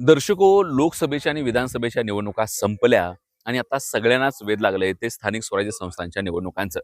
दर्शको लोकसभेच्या आणि विधानसभेच्या निवडणुका संपल्या आणि आता सगळ्यांनाच वेध लागले ते स्थानिक स्वराज्य संस्थांच्या निवडणुकांचं.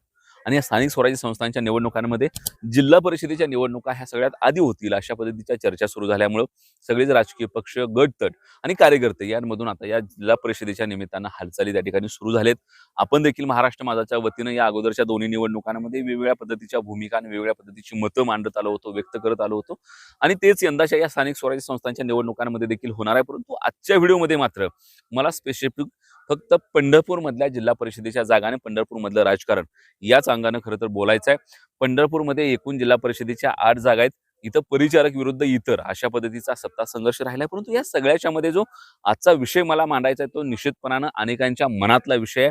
आणि या स्थानिक स्वराज्य संस्थांच्या निवडणुकांमध्ये जिल्हा परिषदेच्या निवडणुका ह्या सगळ्यात आधी होतील अशा पद्धतीच्या चर्चा सुरू झाल्यामुळं सगळेच राजकीय पक्ष गटतट आणि कार्यकर्ते यांमधून आता या जिल्हा परिषदेच्या निमित्तानं हालचाली त्या ठिकाणी सुरू झालेत. आपण देखील महाराष्ट्र माझाच्या वतीनं या अगोदरच्या दोन्ही निवडणुकांमध्ये वेगवेगळ्या पद्धतीच्या भूमिका आणि वेगवेगळ्या पद्धतीची मतं मांडत आलो होतो व्यक्त करत आलो होतो. आणि तेच यंदाच्या या स्थानिक स्वराज्य संस्थांच्या निवडणुकांमध्ये देखील होणार आहे. परंतु आजच्या व्हिडिओमध्ये मात्र मला स्पेसिफिक फक्त पंढरपूरमधल्या जिल्हा परिषदेच्या जागा आणि पंढरपूरमधलं राजकारण. याच अंगानं खरं तर बोलायचं आहे पंढरपूरमध्ये एकूण जिल्हा परिषदेच्या आठ जागा आहेत. इथं परिचारक विरुद्ध इतर अशा पद्धतीचा सत्ता संघर्ष राहिला परंतु या सगळ्याच्या मध्ये जो आजचा विषय मला मांडायचा आहे तो निश्चितपणानं अनेकांच्या मनातला विषय आहे.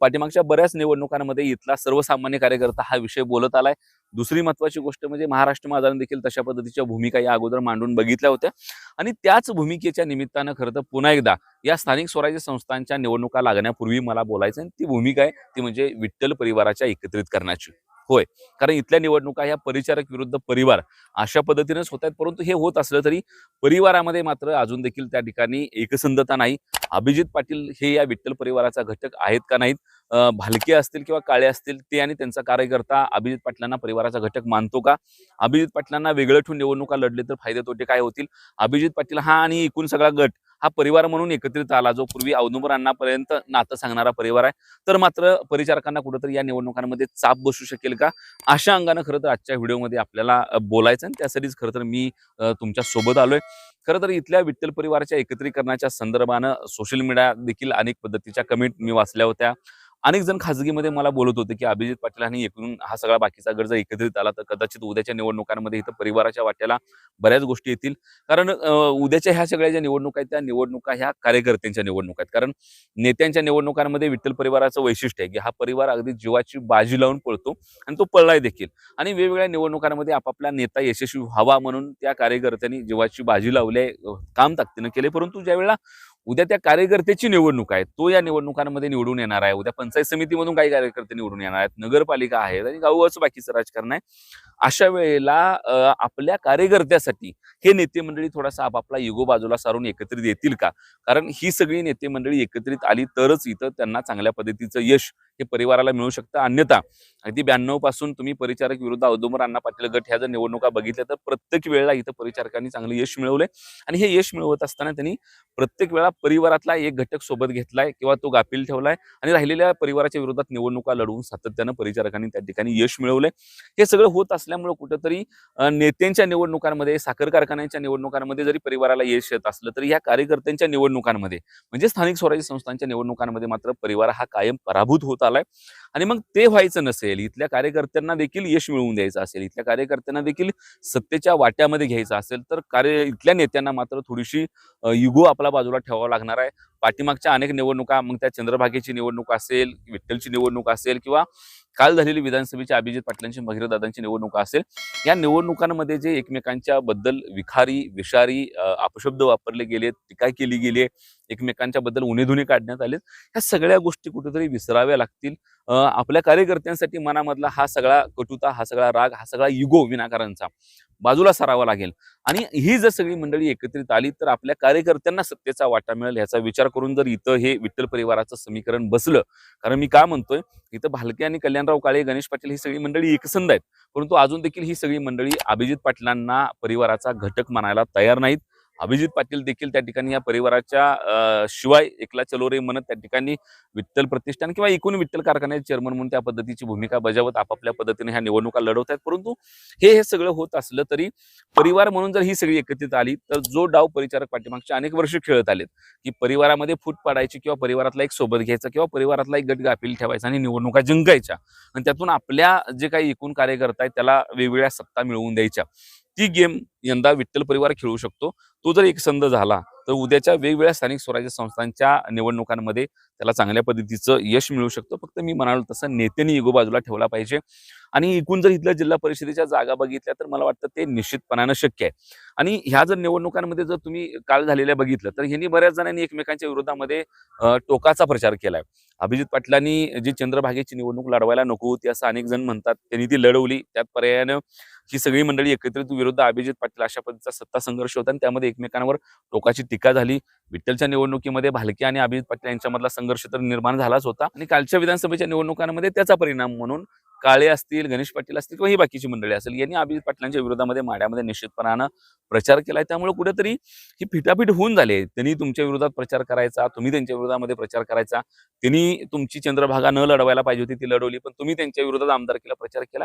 पाठीमागच्या बऱ्याच निवडणुकांमध्ये इथला सर्वसामान्य कार्यकर्ता हा विषय बोलत आलाय. दुसरी महत्वाची गोष्ट म्हणजे महाराष्ट्र माझाने देखील तशा पद्धतीच्या भूमिका या अगोदर मांडून बघितल्या होत्या. आणि त्याच भूमिकेच्या निमित्तानं खरं तर पुन्हा एकदा या स्थानिक स्वराज्य संस्थांच्या निवडणुका लागण्यापूर्वी मला बोलायचं आणि ती भूमिका आहे ती म्हणजे विठ्ठल परिवाराच्या एकत्रित करण्याची. होय. कारण इथल्या निवडणुका ह्या परिचारक विरुद्ध परिवार अशा पद्धतीनेच होत आहेत परंतु हे होत असलं तरी परिवारामध्ये मात्र अजून देखील त्या ठिकाणी एकसंधता नाही. अभिजित पाटील हे या विठ्ठल परिवाराचा घटक आहेत का नाहीत भालके असतील किंवा काळे असतील ते आणि त्यांचा कार्यकर्ता अभिजित पाटलांना परिवाराचा घटक मानतो का? अभिजित पाटलांना वेगळं ठेवून निवडणुका लढले तर फायदे तोटे काय होतील? अभिजित पाटील हा आणि एकूण सगळा गट हा परिवार म्हणून एकत्रित आला जो पूर्वी औदुंबर नातं सांगणारा परिवार आहे. तर मात्र परिचारकांना कुठंतरी या निवडणुकांमध्ये चाप बसू शकेल का? अशा अंगानं खरं तर आजच्या व्हिडिओमध्ये आपल्याला बोलायचं आणि त्यासाठीच खरं तर मी तुमच्यासोबत आलोय. खरं तर इथल्या विठ्ठल परिवाराच्या एकत्रीकरणाच्या संदर्भानं सोशल मीडिया देखील अनेक पद्धतीच्या कमेंट मी वाचल्या होत्या. अनेक जण खाजगीमध्ये मला बोलत होते की अभिजित पाटील आणि एकूण हा सगळा बाकीचा गट जर एकत्रित आला तर कदाचित उद्याच्या निवडणुकांमध्ये इथं परिवाराच्या वाट्याला बऱ्याच गोष्टी येतील. कारण उद्याच्या ह्या सगळ्या ज्या निवडणुका आहेत त्या निवडणुका ह्या कार्यकर्त्यांच्या निवडणुका आहेत. कारण नेत्यांच्या निवडणुकांमध्ये विठ्ठल परिवाराचं वैशिष्ट्य आहे की हा परिवार अगदी जीवाची बाजी लावून पळतो आणि तो पळलाय देखील. आणि वेगवेगळ्या निवडणुकांमध्ये आपापला नेता यशस्वी व्हावा म्हणून त्या कार्यकर्त्यांनी जीवाची बाजी लावली काम ताकदीनं केले परंतु ज्यावेळेला उद्या त्या कार्यकर्त्याची निवडणूक आहे. तो या निवडणुकांमध्ये निवडून येणार आहे. उद्या पंचायत समितीमधून काही कार्यकर्ते निवडून येणार आहेत. नगरपालिका आहेत आणि गावगावचं बाकीचं राजकारण आहे. अशा वेळेला आपल्या कार्यकर्त्यासाठी हे नेते मंडळी थोडासा आपापला युगो बाजूला सारून एकत्रित येतील का? कारण ही सगळी नेते मंडळी एकत्रित आली तरच इथं त्यांना चांगल्या पद्धतीचं यश हे परिवाराला मिळू शकतं. अन्यथा अगदी ब्याण्णवपासून तुम्ही परिचारक विरुद्ध औदुंबर अण्णा पाटील गट ह्या जर निवडणुका बघितल्या तर प्रत्येक वेळेला इथं परिचारकांनी चांगलं यश मिळवलंय. आणि हे यश मिळवत असताना त्यांनी प्रत्येक वेळा परिवारातला एक घटक सोबत घेतलाय किंवा तो गाफील ठेवलाय आणि राहिलेल्या परिवाराच्या विरोधात निवडणुका लढवून सातत्यानं परिचारकांनी त्या ठिकाणी यश मिळवलंय. हे सगळं होत असल्यामुळं कुठंतरी नेत्यांच्या निवडणुकांमध्ये साखर कारखान्यांच्या निवडणुकांमध्ये जरी परिवाराला यश येत असलं तरी ह्या कार्यकर्त्यांच्या निवडणुकांमध्ये म्हणजे स्थानिक स्वराज्य संस्थांच्या निवडणुकांमध्ये मात्र परिवार हा कायम पराभूत होत आलाय. आणि मग ते व्हायचं नसेल इथल्या कार्यकर्त्यांना देखील यश मिळवून द्यायचं असेल इथल्या कार्यकर्त्यांना देखील सत्तेच्या वाट्यामध्ये घ्यायचं असेल तर कार्य इथल्या नेत्यांना मात्र थोडीशी युगो आपला बाजूला ठेवावा लागणार आहे. पाठीमागच्या अनेक निवडणुका मग त्या चंद्रभागेची निवडणूक असेल विठ्ठलची निवडणूक असेल किंवा काल झालेली विधानसभेच्या अभिजित पाटलांची भगीरदादांची निवडणूक असेल या निवडणुकांमध्ये जे एकमेकांच्या बद्दल विखारी विषारी अपशब्द वापरले गेलेत टीका केली गेली एकमेकांच्या बद्दल उणेधुणे काढण्यात आले ह्या सगळ्या गोष्टी कुठेतरी विसराव्या लागतील. आपल्या कार्यकर्त्यांसाठी मनामधला हा सगळा कटुता हा सगळा राग हा सगळा युगो विनाकारांचा बाजूला सारावा लागेल. आणि ही जर सगळी मंडळी एकत्रित आली तर आपल्या कार्यकर्त्यांना सत्तेचा वाटा मिळेल याचा विचार करून जर इथं हे विठ्ठल परिवाराचं समीकरण बसलं. कारण मी का म्हणतोय इथं भालके आणि कल्याणराव काळे गणेश पाटील ही सगळी मंडळी एकसंध आहेत. परंतु अजून देखील ही सगळी मंडळी अभिजित पाटलांना परिवाराचा घटक मानायला तयार नाहीत. अभिजित पाटील देखील त्या ठिकाणी या परिवाराच्या शिवाय एकला चलो रे म्हणत त्या ठिकाणी विठ्ठल प्रतिष्ठान किंवा एकूण विठ्ठल कारखान्याचे चेअरमन म्हणून त्या पद्धतीची भूमिका बजावत आपापल्या पद्धतीने ह्या निवडणुका लढवत आहेत. परंतु हे हे सगळं होत असलं तरी परिवार म्हणून जर ही सगळी एकत्रित आली तर जो डाव परिचारक पाठीमागच्या अनेक वर्ष खेळत आलेत की परिवारामध्ये फूट पाडायची किंवा परिवारातला एक सोबत घ्यायचा किंवा परिवारातला एक गट गाफील ठेवायचा आणि निवडणुका जिंकायच्या. आणि त्यातून आपल्या जे काही एकूण कार्यकर्ता आहेत त्याला वेगवेगळ्या सत्ता मिळवून द्यायच्या. ती गेम यंदा विठ्ठल परिवार खेळू शकतो. तो जर एकसंध झाला तर उद्याच्या वेगवेगळ्या स्थानिक स्वराज्य संस्थांच्या निवडणुकांमध्ये त्याला चांगल्या पद्धतीचं यश मिळू शकतं. फक्त मी म्हणालो तसं नेत्यांनी इगो बाजूला ठेवला पाहिजे. आणि एकूण जर इथल्या जिल्हा परिषदेच्या जागा बघितल्या तर मला वाटतं ते निश्चितपणानं शक्य आहे. आणि ह्या जर निवडणुकांमध्ये जर तुम्ही काल झालेल्या बघितलं तर ह्यांनी बऱ्याच जणांनी एकमेकांच्या विरोधामध्ये टोकाचा प्रचार केलाय. अभिजित पाटलांनी जी चंद्रभागेची निवडणूक लढवायला नको होती असं अनेक जण म्हणतात त्यांनी ती लढवली. त्यात पर्यायानं ही सगळी मंडळी एकत्रित विरुद्ध अभिजित पाटील अशा पद्धतीचा सत्ता संघर्ष होता आणि त्यामध्ये एकमेकांवर टोकाची टीका झाली. विठ्ठलच्या निवडणुकीमध्ये भालके आणि अभिजित पाटील यांच्यामधला संघर्ष तर निर्माण झालाच होता. आणि कालच्या विधानसभेच्या निवडणुकांमध्ये त्याचा परिणाम म्हणून काळे असतील गणेश पाटील असतील किंवा ही बाकीची मंडळी असेल यांनी अभिजित पाटलांच्या विरोधामध्ये माड्यामध्ये निश्चितपणानं प्रचार केलाय. त्यामुळे कुठेतरी ही फिटाफीट होऊन झाली त्यांनी तुमच्या विरोधात प्रचार करायचा तुम्ही त्यांच्या विरोधामध्ये प्रचार करायचा. त्यांनी तुमची चंद्रभागा न लढवायला पाहिजे होती ती लढवली पण तुम्ही त्यांच्या विरोधात आमदारकीला प्रचार केला.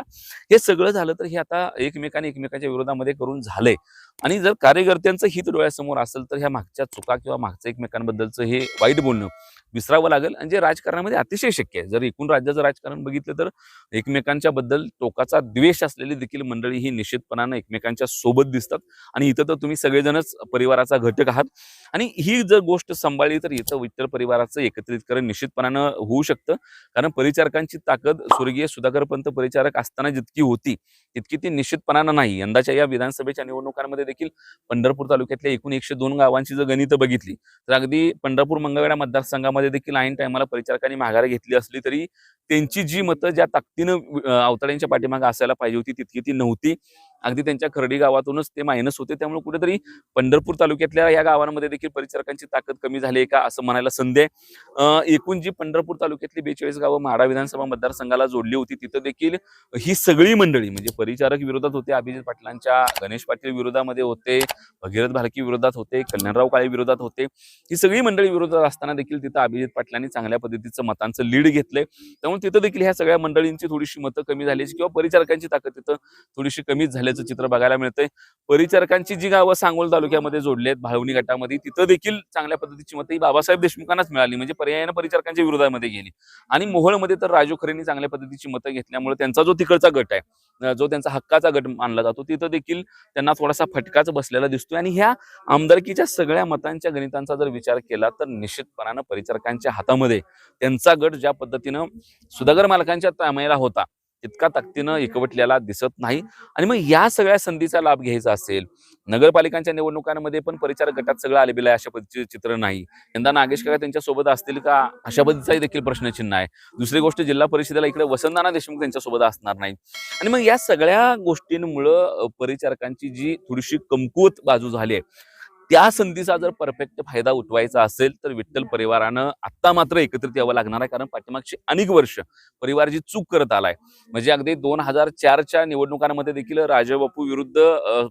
हे सगळं झालं तर हे आता एकमेकाने एकमेकाच्या विरोधामध्ये करून झालंय. आणि जर कार्यकर्त्यांचं हित डोळ्यासमोर असेल तर ह्या मागच्या चुका किंवा मागचं एकमेकांबद्दलचं हे वाईट बोलणं विसरावं लागेल. आणि जे राजकारणामध्ये अतिशय शक्य आहे. जर एकूण राज्याचं राजकारण बघितलं तर एकमेकांच्या बद्दल टोकाचा द्वेष असलेली देखील मंडळी ही निश्चितपणानं एकमेकांच्या सोबत दिसतात. आणि इथं तर तुम्ही सगळेजणच परिवाराचा घटक आहात. आणि ही जर गोष्ट सांभाळली तर इथं विठ्ठल परिवाराचं एकत्रितकरण निश्चितपणानं होऊ शकतं. कारण परिचारकांची ताकद स्वर्गीय सुधाकर पंत परिचारक असताना जितकी होती तितकी ती निश्चितपणानं नाही. यंदाच्या या विधानसभेच्या निवडणुकांमध्ये देखील पंढरपूर तालुक्यातल्या एकूण एकशे दोन गावांची जर गणितं बघितली तर अगदी पंढरपूर मंगळवेढा मतदारसंघामध्ये देखील ऐन टायमाला परिचारकांनी माघार घेतली असली तरी त्यांची जी मतं ज्या ताकदीनं अं, अवताड्यांच्या पाठीमागे असायला पाहिजे होती तितकी ती नव्हती. अगदी त्यांच्या खर्डी गावातूनच ते मायनस होते. त्यामुळे कुठेतरी पंढरपूर तालुक्यातल्या या गावांमध्ये देखील परिचारकांची ताकद कमी झाली आहे का असं म्हणायला संधी आहे. एकूण जी पंढरपूर तालुक्यातली बेचाळीस गावं म्हाडा विधानसभा मतदारसंघाला जोडली होती तिथं देखील ही सगळी मंडळी म्हणजे परिचारक विरोधात होते अभिजित पाटलांच्या गणेश पाटील विरोधामध्ये होते भगीरथ भालकी विरोधात होते कल्याणराव काळे विरोधात होते ही सगळी मंडळी विरोधात असताना देखील तिथं अभिजित पाटलांनी चांगल्या पद्धतीचं मतांचं लीड घेतलंय. त्यामुळे तिथं देखील ह्या सगळ्या मंडळींची थोडीशी मतं कमी झाली किंवा परिचारकांची ताकद तिथं थोडीशी कमीच झाल्याचं चित्र बघायला मिळतंय. परिचारकांची जी गावं सांगोल तालुक्यामध्ये जोडली आहेत भावनी गटामध्ये तिथं देखील चांगल्या पद्धतीची मतं ही बाबासाहेब देशमुखांनाच मिळाली. म्हणजे पर्यायानं परिचारकांच्या विरोधामध्ये गेली. आणि मोहोळमध्ये तर राजू खरेंनी चांगल्या पद्धतीची मतं घेतल्यामुळे त्यांचा जो तिकडचा गट आहे जो त्यांचा हक्काचा गट मानला जातो तिथं देखील त्यांना थोडासा फटकाच बसलेला दिसतोय. आणि ह्या आमदारकीच्या सगळ्या मतांच्या गणितांचा जर विचार केला तर निश्चितपणानं परिचारकांच्या हातामध्ये त्यांचा गट ज्या पद्धतीनं सुधाकर मालकांच्या तामेला होता तितका ताकदीनं एकवटलेला दिसत नाही. आणि मग या सगळ्या संधीचा लाभ घ्यायचा असेल नगरपालिकांच्या निवडणुकांमध्ये पण परिचारक गटात सगळं आलेलं आहे अशा पद्धतीचे चित्र नाही. यंदा नागेश काका त्यांच्यासोबत असतील का? अशा पद्धतीचाही देखील प्रश्नचिन्ह आहे. दुसरी गोष्ट जिल्हा परिषदेला इकडे वसंतनाना देशमुख त्यांच्यासोबत असणार नाही आणि मग या सगळ्या गोष्टींमुळं परिचारकांची जी थोडीशी कमकुवत बाजू झाली आहे त्या संधीचा जर परफेक्ट फायदा उठवायचा असेल तर विठ्ठल परिवारानं आत्ता मात्र एकत्रित यावं लागणार आहे कारण पाठीमागची अनेक वर्ष परिवार जी चूक करत आलाय. म्हणजे अगदी दोन हजार चारच्या निवडणुकांमध्ये देखील राजबापू विरुद्ध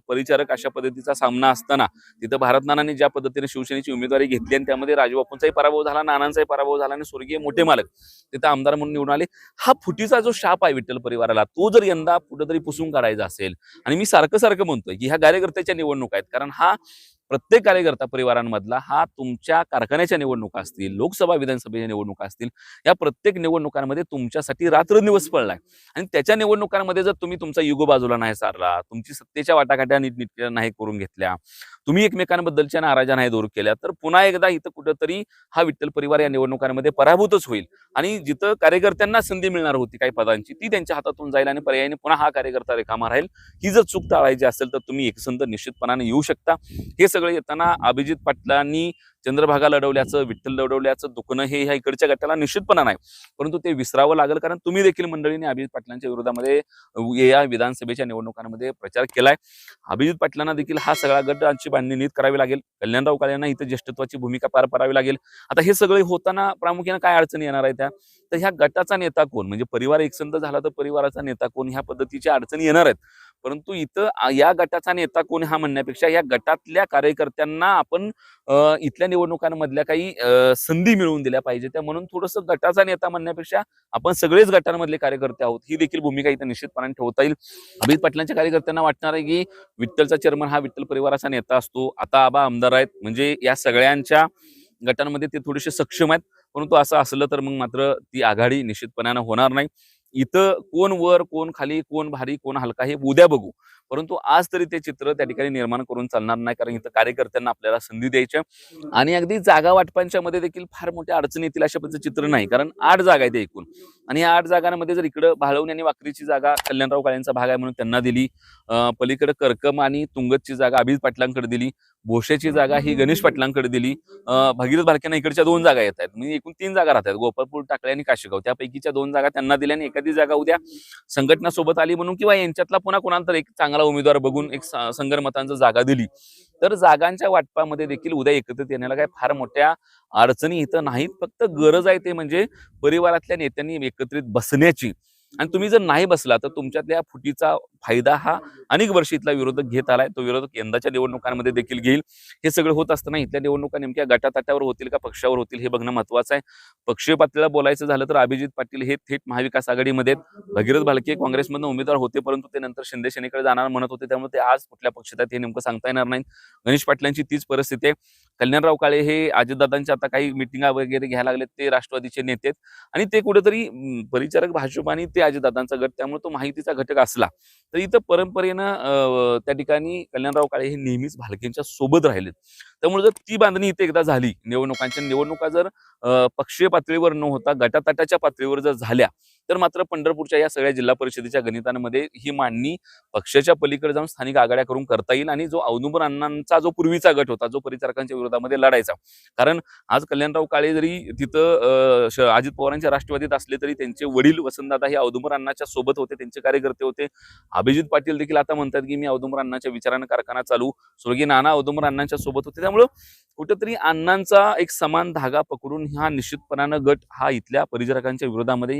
परिचारक अशा पद्धतीचा सामना असताना तिथं भारत नानांनी ज्या पद्धतीने शिवसेनेची उमेदवारी घेतली आणि त्यामध्ये राजबापूंचाही पराभव झाला नानांचाही पराभव झाला आणि स्वर्गीय मोठे मालक तिथं आमदार म्हणून निवडून आले. हा फुटीचा जो शाप आहे विठ्ठल परिवाराला तो जर यंदा कुठंतरी पुसून काढायचा असेल आणि मी सारखं सारखं म्हणतोय की ह्या कार्यकर्त्याच्या निवडणुका आहेत कारण हा प्रत्येक कार्यकर्ता परिवारांमधला हा तुमच्या कारखान्याच्या निवडणुका असतील लोकसभा विधानसभेच्या निवडणुका असतील या प्रत्येक निवडणुकांमध्ये तुमच्यासाठी रात्रदिवस पडलाय. आणि त्याच्या निवडणुकांमध्ये जर तुम्ही तुमचा युगो बाजूला नाही सारला तुमची सत्तेच्या वाटाघाट्या नीटनेटक्या नाही करून घेतल्या तुम्ही एकमेकांबद्दलच्या नाराजा नाही दूर केल्या तर पुन्हा एकदा इथं कुठंतरी हा विठ्ठल परिवार या निवडणुकांमध्ये पराभूतच होईल. आणि जिथं कार्यकर्त्यांना संधी मिळणार होती काही पदांची ती त्यांच्या हातातून जाईल आणि पर्यायाने पुन्हा हा कार्यकर्ता रिकामा राहील ही जर चूक टाळायची असेल तर तुम्ही एकसंध निश्चितपणाने येऊ शकता. हे सगळं येताना अभिजित पाटलांनी चंद्रभागा लढवल्याचं विठ्ठल लढवल्याचं दुखणं हे ह्या इकडच्या गटाला निश्चितपणा नाही. परंतु ते विसरावं लागेल कारण तुम्ही देखील मंडळीने अभिजित पाटलांच्या विरोधामध्ये या विधानसभेच्या निवडणुकांमध्ये प्रचार केलाय. अभिजित पाटलांना देखील हा सगळा गटांची बांधणी नीट करावी लागेल. कल्याणराव काळेंना इथं ज्येष्ठत्वाची भूमिका पार पाडावी लागेल. आता हे सगळे होताना प्रामुख्याने काय अडचणी येणार आहे त्या? तर ह्या गटाचा नेता कोण? म्हणजे परिवार एकसंध झाला तर परिवाराचा नेता कोण? ह्या पद्धतीच्या अडचणी येणार आहेत. परंतु इथं या गटाचा नेता कोण हा म्हणण्यापेक्षा या गटातल्या कार्यकर्त्यांना आपण इथल्या निवडणुकांमधल्या काही संधी मिळवून दिल्या पाहिजे. त्या म्हणून थोडंसं गटाचा नेता म्हणण्यापेक्षा आपण सगळेच गटांमधले कार्यकर्ते आहोत. ही देखील भूमिका इथं निश्चितपणाने ठेवता येईल. अभिजित पाटलांच्या कार्यकर्त्यांना वाटणार आहे की विठ्ठलचा चेअरमन हा विठ्ठल परिवाराचा नेता असतो. आता आबा आमदार आहेत. म्हणजे या सगळ्यांच्या गटांमध्ये ते थोडेसे सक्षम आहेत. परंतु असं असलं तर मग मात्र ती आघाडी निश्चितपणानं होणार नाही. इथं कोण वर कोण खाली कोण भारी कोण हलका हे उद्या बघू. परंतु आज तरी ते चित्र त्या ठिकाणी निर्माण करून चालणार नाही कारण इथं कार्यकर्त्यांना आपल्याला संधी द्यायच्या आणि अगदी जागा वाटपांच्या मध्ये देखील फार मोठ्या अडचणी येतील अशा पद्धतीचं चित्र नाही कारण आठ जागा आहेत एकूण. आणि या आठ जागांमध्ये जर इकडं भाळवणी आणि वाकरीची जागा कल्याणराव काळेंचा भाग आहे म्हणून त्यांना दिली. पलीकडे करकम आणि तुंगतची जागा अभिज पाटलांकडे दिली. भोशेची जागा ही गणेश पाटलांकडे दिली. भगीरथ भालक्यांना इकडच्या दोन जागा येत आहेत. म्हणजे एकूण तीन जागा राहतात. गोपाळपूर टाकळे आणि काशेगाव. त्यापैकीच्या दोन जागा त्यांना दिल्या आणि एखादी जागा उद्या संघटना सोबत आली म्हणून किंवा यांच्यातला पुन्हा कोणाला तर एक चांगला उमेदवार बघून एक संगरमतांचा जागा दिली. तर जागांच्या वाटपामध्ये देखील उद्या एकत्रित येण्याला काय फार मोठ्या अडचणी इथं नाहीत. फक्त गरज आहे ते म्हणजे परिवारातल्या नेत्यांनी एकत्रित बसण्याची. आणि तुम्ही जर नाही बसला तर तुमच्यातल्या फुटीचा फायदा हा अनेक वर्ष इथला विरोधक घेत आलाय. तो विरोधक यंदाच्या निवडणुकांमध्ये देखील घेईल. हे सगळं होत असताना इथल्या निवडणुका नेमक्या गटाताट्यावर होतील का पक्षावर होतील हे बघणं महत्वाचं आहे. पक्षीय पातळीला बोलायचं झालं तर अभिजित पाटील हे थेट महाविकास आघाडीमध्ये भगीरथ भालके काँग्रेसमधून उमेदवार होते परंतु ते नंतर शिंदे सेनेकडे जाणार म्हणत होते. त्यामुळे ते आज कुठल्या पक्षात आहेत हे नेमकं सांगता येणार नाही गणेश पाटलांची तीच परिस्थिती आहे. कल्याणराव काळे हे अजितदादांच्या आता काही मिटिंगा वगैरे घ्यायला लागलेत ते राष्ट्रवादीचे नेते आहेत. आणि ते कुठेतरी परिचारक भाजप आणि ते अजितदादांचा गट त्यामुळे तो माहितीचा घटक असला. तर इथं परंपरेनं त्या ठिकाणी कल्याणराव काळे हे नेहमीच भालकेंच्या सोबत राहिलेत. त्यामुळे जर ती बांधणी इथे एकदा झाली निवडणुकांच्या निवडणुका जर पक्षीय पातळीवर न होता गटातटाच्या पातळीवर जर झाल्या तर मात्र पंढरपूरच्या या सगळ्या जिल्हा परिषदेच्या गणितांमध्ये ही मांडणी पक्षाच्या पलीकडे जाऊन स्थानिक आघाड्या करून करता येईल आणि जो औदुंबर अण्णांचा जो पूर्वीचा गट होता जो परिचारकांच्या विरोधामध्ये लढायचा. कारण आज कल्याणराव काळे जरी तिथं अजित पवारांच्या राष्ट्रवादीत असले तरी त्यांचे वडील वसंतदादा हे औदुंबर अण्णाच्या सोबत होते त्यांचे कार्यकर्ते होते. अभिजित पाटील देखील आता म्हणतात की मी औदुंबर अण्णाच्या विचारानं कारखाना चालू स्वर्गीय नाना औदुंबर अण्णांच्या सोबत होते. त्यामुळं कुठंतरी अण्णांचा एक समान धागा पकडून हा निश्चितपणानं गट हा इथल्या परिचारकांच्या विरोधामध्ये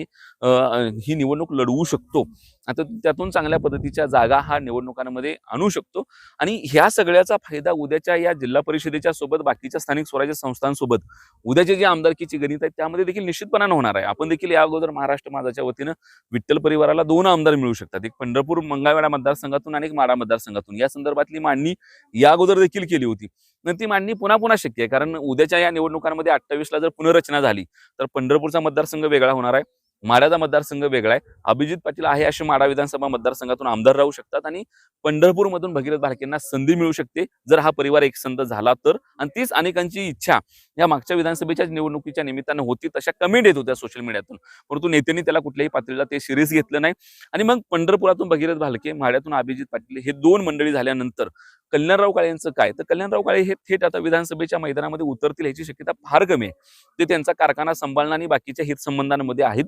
ही निवडणूक लढवू शकतो. आता त्यातून चांगल्या पद्धतीच्या जागा हा निवडणुकांमध्ये आणू शकतो. आणि ह्या सगळ्याचा फायदा उद्याच्या या जिल्हा परिषदेच्या सोबत बाकीच्या स्थानिक स्वराज्य संस्थांसोबत उद्याचे जे आमदारकीची गणित आहेत त्यामध्ये देखील निश्चितपणानं होणार आहे. आपण देखील या अगोदर महाराष्ट्र माझाच्या वतीनं विठ्ठल परिवाराला दोन आमदार मिळू शकतात. एक पंढरपूर मंगळवेढा मतदारसंघातून आणि एक माडा मतदारसंघातून. या संदर्भातली मांडणी या अगोदर देखील केली होती. न ती मांडणी पुन्हा पुन्हा शक्य आहे. कारण उद्याच्या या निवडणुकांमध्ये अठ्ठावीसला जर पुनर्रचना झाली तर पंढरपूरचा मतदारसंघ वेगळा होणार आहे माड्याचा मतदारसंघ वेगळा आहे अभिजित पाटील आहे असे माडा विधानसभा मतदारसंघातून आमदार राहू शकतात आणि पंढरपूरमधून भगीरथ भालकेंना संधी मिळू शकते. जर हा परिवार एकसंध झाला तर आणि तीच अनेकांची इच्छा या मागच्या विधानसभेच्या निवडणुकीच्या निमित्तानं होती तशा कमेंट येत होत्या सोशल मीडियातून परंतु नेत्यांनी त्याला कुठल्याही पातळीला ते सिरियस घेतलं नाही. आणि मग पंढरपुरातून भगीरथ भालके माड्यातून अभिजित पाटील हे दोन मंडळी झाल्यानंतर कल्याणराव काळे यांचं काय? तर कल्याणराव काळे हे थेट आता विधानसभेच्या मैदानामध्ये उतरतील ह्याची शक्यता फार कमी आहे. ते त्यांचा कारखाना सांभाळणं आणि बाकीच्या हितसंबंधांमध्ये आहेत.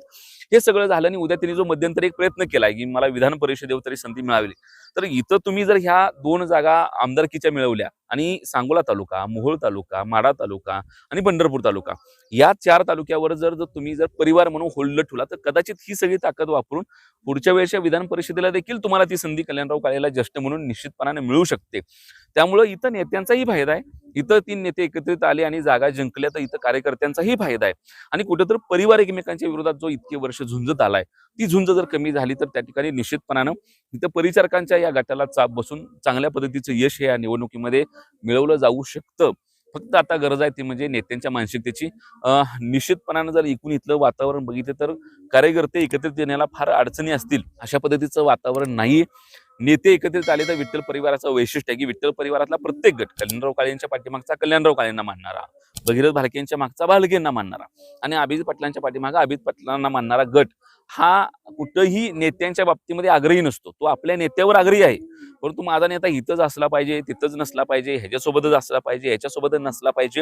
हे सगळं झालं आणि उद्या त्यांनी जो मध्यंतरी एक प्रयत्न केलाय की मला विधान परिषदेवर तरी संधी मिळावी. तर इथं तुम्ही जर ह्या दोन जागा आमदारकीच्या मिळवल्या आणि सांगोला तालुका मोहोळ तालुका माडा तालुका आणि पंढरपूर तालुका या चार तालुक्यावर जर जर तुम्ही जर परिवार म्हणून होल्ड ठेवला तर कदाचित ही सगळी ताकद वापरून पुढच्या वेळेच्या विधान परिषदेला देखील तुम्हाला ती संधी कल्याणराव काळेला ज्येष्ठ म्हणून निश्चितपणाने मिळू शकते. त्यामुळं इथं नेत्यांचाही फायदा आहे. इथं तीन नेते एकत्रित आले आणि जागा जिंकल्या तर इथं कार्यकर्त्यांचाही फायदा आहे. आणि कुठेतरी परिवार एकमेकांच्या विरोधात जो इतके वर्ष झुंजत आलाय ती झुंज जर कमी झाली तर त्या ठिकाणी निश्चितपणानं इथं परिचारकांच्या या गटाला चाप बसून चांगल्या पद्धतीचं यश हे या निवडणुकीमध्ये मिळवलं जाऊ शकतं. फक्त आता गरज आहे ती म्हणजे नेत्यांच्या मानसिकतेची. निश्चितपणानं जर एकूण इथलं वातावरण बघितलं तर कार्यकर्ते एकत्रित येण्याला फार अडचणी असतील अशा पद्धतीचं वातावरण नाहीये. नेते एकत्रित आले तर विठ्ठल परिवाराचं वैशिष्ट्य आहे की विठ्ठल परिवारातला प्रत्येक गट कल्याणराव काळेंच्या पाठीमागचा कल्याणराव काळेंना मानणारा भगीरथ भालकेंच्या मागचा भालकेंना मानणारा आणि अभिजित पाटलांच्या पाठीमागा अभिजित पाटलांना मानणारा गट. हा कुठंही नेत्यांच्या बाबतीमध्ये आग्रही नसतो. तो आपल्या नेत्यावर आग्रही आहे. परंतु माझा नेता इथंच असला पाहिजे तिथंच नसला पाहिजे ह्याच्यासोबतच असला पाहिजे ह्याच्यासोबतच नसला पाहिजे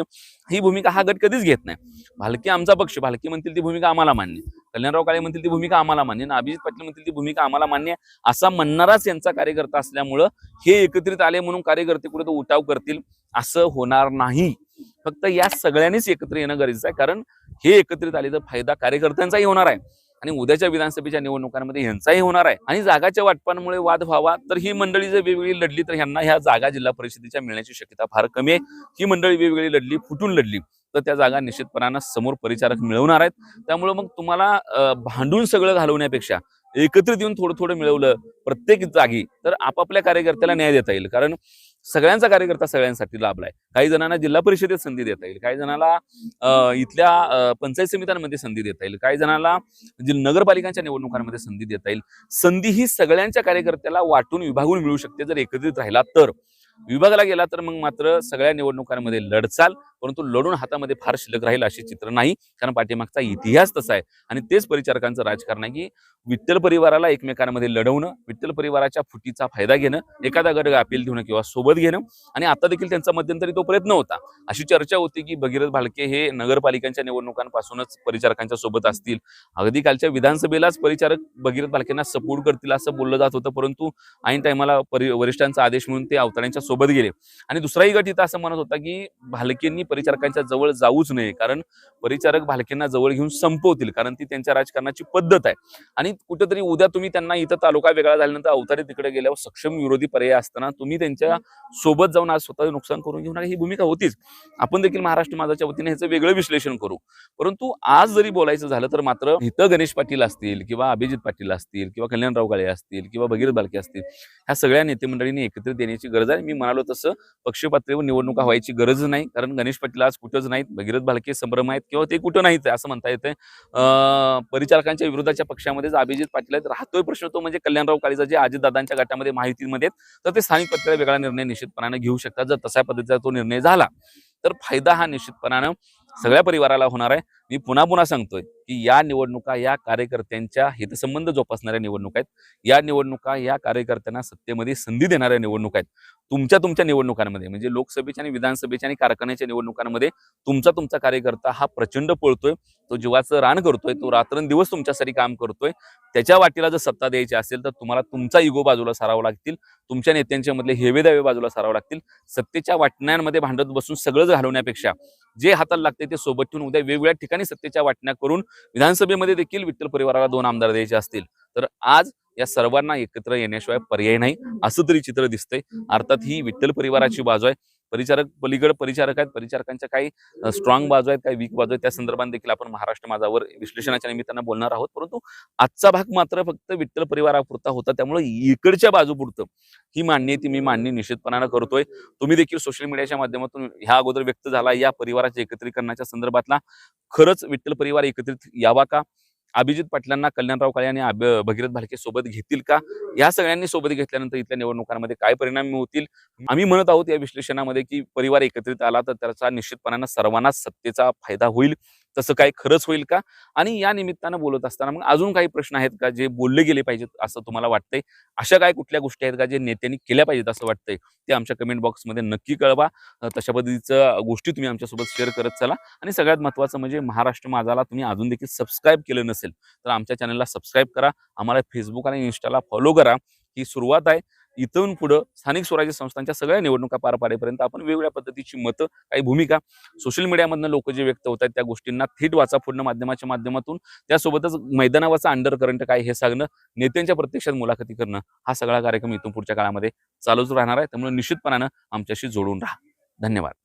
ही भूमिका हा गट कधीच घेत नाही. भालकी आमचा पक्ष भालकी म्हणतील ती भूमिका आम्हाला मान्य. कल्याणराव काळे म्हणतील ती भूमिका आम्हाला मान्य. आणि अभिजित पाटील म्हणतील ती भूमिका आम्हाला मान्य. आहे. असा म्हणणाराच यांचा कार्यकर्ता असल्यामुळं हे एकत्रित आले म्हणून कार्यकर्ते कुठे तो उठाव करतील असं होणार नाही. फक्त या सगळ्यांनीच एकत्र येणं गरजेचं आहे. कारण हे एकत्रित आले तर फायदा कार्यकर्त्यांचाही होणार आहे. आणि उद्याच्या विधानसभेच्या निवडणुकांमध्ये ह्यांचाही होणार आहे. आणि जागाच्या वाटपांमुळे वाद व्हावा तर ही मंडळी जर वेगवेगळी लढली तर ह्यांना ह्या जागा जिल्हा परिषदेच्या मिळण्याची शक्यता फार कमी आहे. ही मंडळी वेगवेगळी लढली फुटून लढली तर त्या जागा निश्चितपणानं समोर परिचारक मिळवणार आहेत. त्यामुळे मग तुम्हाला भांडून सगळं घालवण्यापेक्षा एकत्रित येऊन थोडं थोडं मिळवलं प्रत्येक जागी तर आपापल्या कार्यकर्त्याला न्याय देता येईल. कारण सगळ्यांचा कार्यकर्ता सगळ्यांसाठी लाभलाय. काही जणांना जिल्हा परिषदेत संधी देता येईल काही जणांना इथल्या पंचायत समित्यांमध्ये संधी देता येईल काही जणांना नगरपालिकांच्या निवडणुकांमध्ये संधी देता येईल. संधी ही सगळ्यांच्या कार्यकर्त्याला वाटून विभागून मिळू शकते जर एकत्रित राहिला तर. विभागाला गेला तर मग मात्र सगळ्या निवडणुकांमध्ये लढचाल परंतु लढून हातामध्ये फार शिल्लक राहील असे चित्र नाही. कारण पाठीमागचा इतिहास तसा आहे. आणि तेच परिचारकांचं राजकारण आहे की विठ्ठल परिवाराला एकमेकांमध्ये लढवणं विठ्ठल परिवाराच्या फुटीचा फायदा घेणं एखादा गट अपील ठेवणं किंवा सोबत घेणं आणि आता देखील त्यांचा मध्यंतरी तो प्रयत्न होता. अशी चर्चा होती की भगीरथ भालके हे नगरपालिकांच्या निवडणुकांपासूनच परिचारकांच्या सोबत असतील. अगदी कालच्या विधानसभेलाच परिचारक भगीरथ भालकेंना सपोर्ट करतील असं बोललं जात होतं. परंतु ऐन टायमाला परि वरिष्ठांचा आदेश म्हणून ते अवताड्यांच्या सोबत गेले. आणि दुसराही गट इथं असं म्हणत होता की भालकेंनी परिचारकांच्या जवळ जाऊच नये कारण परिचारक भालकेंना जवळ घेऊन संपवतील कारण ती त्यांच्या राजकारणाची पद्धत आहे. आणि कुठेतरी उद्या तुम्ही त्यांना इथं तालुका वेगळा झाल्यानंतर अवतारी तिकडे गेल्यावर सक्षम विरोधी पर्याय असताना तुम्ही त्यांच्यासोबत जाऊन आज स्वतः नुकसान करून घेऊन ही भूमिका होतीच. आपण देखील महाराष्ट्र माझाच्या वतीने ह्याचं वेगळं विश्लेषण करू. परंतु आज जरी बोलायचं झालं तर मात्र इथं गणेश पाटील असतील किंवा अभिजित पाटील असतील किंवा कल्याणराव काळे असतील किंवा भगीरथ बालके असतील ह्या सगळ्या नेते मंडळींनी एकत्रित देण्याची गरज आहे. मी म्हणालो तसं पक्षपातळीवर निवडणुका व्हायची गरज नाही कारण गणेश पाटील आज कुठंच नाहीत भगीरथ भालके संभ्रम आहेत किंवा ते कुठं नाहीत असं म्हणता येते परिचालकांच्या विरोधाच्या पक्षामध्येच अभिजित पाटील आहेत. राहतोय प्रश्न तो म्हणजे कल्याणराव काळेचा जे अजितदादांच्या गटामध्ये माहितीमध्ये तर ते स्थानिक पातळीवर वेगळा निर्णय निश्चितपणाने घेऊ शकतात. जर तशा पद्धतीचा तो निर्णय झाला तर फायदा हा निश्चितपणानं सगळ्या परिवाराला होणार आहे. मी पुन्हा पुन्हा सांगतोय की या निवडणुका या कार्यकर्त्यांच्या हितसंबंध जोपासणाऱ्या निवडणुका आहेत. या निवडणुका या कार्यकर्त्यांना सत्तेमध्ये संधी देणाऱ्या निवडणुका आहेत. तुमच्या तुमच्या निवडणुकांमध्ये म्हणजे लोकसभेच्या आणि विधानसभेच्या आणि कारखान्याच्या निवडणुकांमध्ये तुमचा तुमचा कार्यकर्ता हा प्रचंड पळतोय तो जीवाचं रान करतोय तो रात्रंदिवस तुमच्यासाठी काम करतोय. त्याच्या वाटीला जर सत्ता द्यायची असेल तर तुम्हाला तुमचा इगो बाजूला सारावा लागतील तुमच्या नेत्यांच्या मधले हेवे दावे बाजूला सारावं लागतील. सत्तेच्या वाटण्यांमध्ये भांडत बसून सगळंच घालवण्यापेक्षा जे हाताला लागते ते सोबत ठेवून उद्या वेगवेगळ्या ठिकाणी सत्तेच्या वाटण्या करून विधानसभेमध्ये देखील विठ्ठल परिवाराला दोन आमदार द्यायचे असतील. तर आज या सर्वांना एकत्र येण्याशिवाय पर्याय नाही. असं तरी चित्र दिसतंय. अर्थात ही विठ्ठल परिवाराची बाजू आहे. परिचारक पलीकड परिचारक आहेत. परिचारकांच्या काही स्ट्रॉंग बाजू आहेत काही वीक बाजू आहेत. त्या संदर्भात देखील आपण महाराष्ट्र माझावर विश्लेषणाच्या निमित्तानं बोलणार आहोत. परंतु आजचा भाग मात्र फक्त विठ्ठल परिवारापुरता होता. त्यामुळे इकडच्या बाजूपुरतं ही मांडणी ती मी मांडणी निश्चितपणानं करतोय. तुम्ही देखील सोशल मीडियाच्या माध्यमातून ह्या अगोदर व्यक्त झाला. या परिवाराच्या एकत्रीकरणाच्या संदर्भातला खरंच विठ्ठल परिवार एकत्रित यावा का? अभिजित पाटलांना कल्याणराव काळे आणि भगीरथ भालके सोबत घेतील का? या सगळ्यांनी सोबत घेतल्यानंतर इथल्या निवडणुकांमध्ये काय परिणाम होतील? आम्ही म्हणत आहोत या विश्लेषणामध्ये की परिवार एकत्रित आला तर त्याचा निश्चितपणानं सर्वांनाच सत्तेचा फायदा होईल. तसं काय खरंच होईल का? आणि या निमित्तानं बोलत असताना मग अजून काही प्रश्न आहेत का? जे बोलले गेले पाहिजेत असं तुम्हाला वाटतंय? अशा काय कुठल्या गोष्टी आहेत का जे नेत्यांनी केल्या पाहिजेत असं वाटतंय? ते आमच्या कमेंट बॉक्समध्ये नक्की कळवा. तशा पद्धतीचं गोष्टी तुम्ही आमच्यासोबत शेअर करत चला. आणि सगळ्यात महत्त्वाचं म्हणजे महाराष्ट्र माझाला तुम्ही अजून देखील सबस्क्राईब केलं नसेल तर आमच्या चॅनलला सबस्क्राईब करा. आम्हाला फेसबुक आणि इन्स्टाला फॉलो करा. ही सुरुवात आहे. इथून पुढं स्थानिक स्वराज्य संस्थांच्या सगळ्या निवडणुका पार पाडेपर्यंत आपण वेगवेगळ्या पद्धतीची मतं काही भूमिका सोशल मीडियामधनं लोक जे व्यक्त होत आहेत त्या गोष्टींना थेट वाचा फोडणं माध्यमाच्या माध्यमातून. त्यासोबतच मैदानावरचा अंडर करंट काय हे सांगणं नेत्यांच्या प्रत्यक्षात मुलाखती करणं हा सगळा कार्यक्रम इथून पुढच्या काळामध्ये चालूच राहणार आहे. त्यामुळे निश्चितपणानं आमच्याशी जोडून राहा. धन्यवाद.